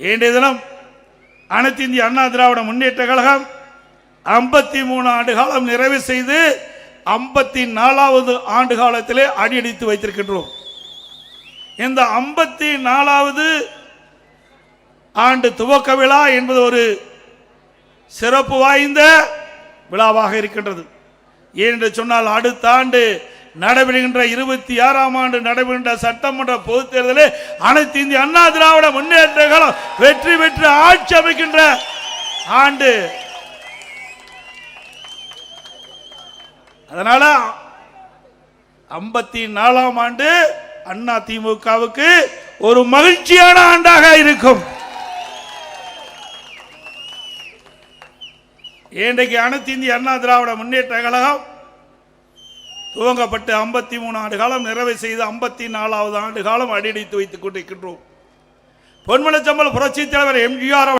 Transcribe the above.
இன்றைய தினம் அனைத்து இந்திய அண்ணா திராவிட முன்னேற்ற கழகம் ஐம்பத்தி மூணு ஆண்டு காலம் நிறைவு செய்து ஐம்பத்தி நாலாவது ஆண்டு காலத்திலே அடியடித்து வைத்திருக்கின்றோம். இந்த ஐம்பத்தி நாலாவது ஆண்டு துவக்க விழா என்பது ஒரு சிறப்பு வாய்ந்த விழாவாக இருக்கின்றது. ஏனென்று சொன்னால் அடுத்த ஆண்டு நடைபெறுகின்ற இருபத்தி ஆறாம் ஆண்டு நடைபெறுகின்ற சட்டமன்ற பொதுத் தேர்தலில் அனைத்து இந்திய அண்ணா திராவிட முன்னேற்ற கழகம் வெற்றி பெற்று ஆட்சி அமைக்கின்ற ஆண்டு. அதனால ஐம்பத்தி நாலாம் ஆண்டு அண்ணா திமுகவுக்கு ஒரு மகிழ்ச்சியான ஆண்டாக இருக்கும். இன்றைக்கு அனைத்து இந்திய அண்ணா திராவிட முன்னேற்ற கழகம் துவங்கப்பட்டு ஐம்பத்தி மூணு ஆண்டு காலம் நிறைவு செய்து ஐம்பத்தி நாலாவது ஆண்டு காலம் அடியடித்து வைத்துக் கொண்டிருக்கின்றோம். பொன்மனச்சம்பல் புரட்சித் தலைவர் எம்ஜிஆர்